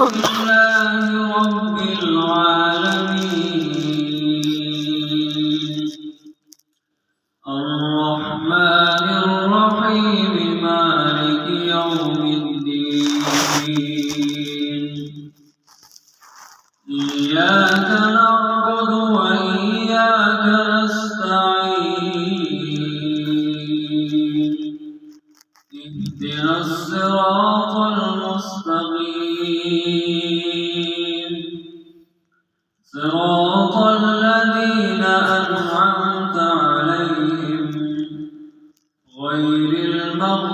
لله رب العالمين الرحمن الرحيم. مالك يوم الدين. إياك وإياك نستعين. اهدنا الصراط صراط الذين أنعمت عليهم غير المغضوب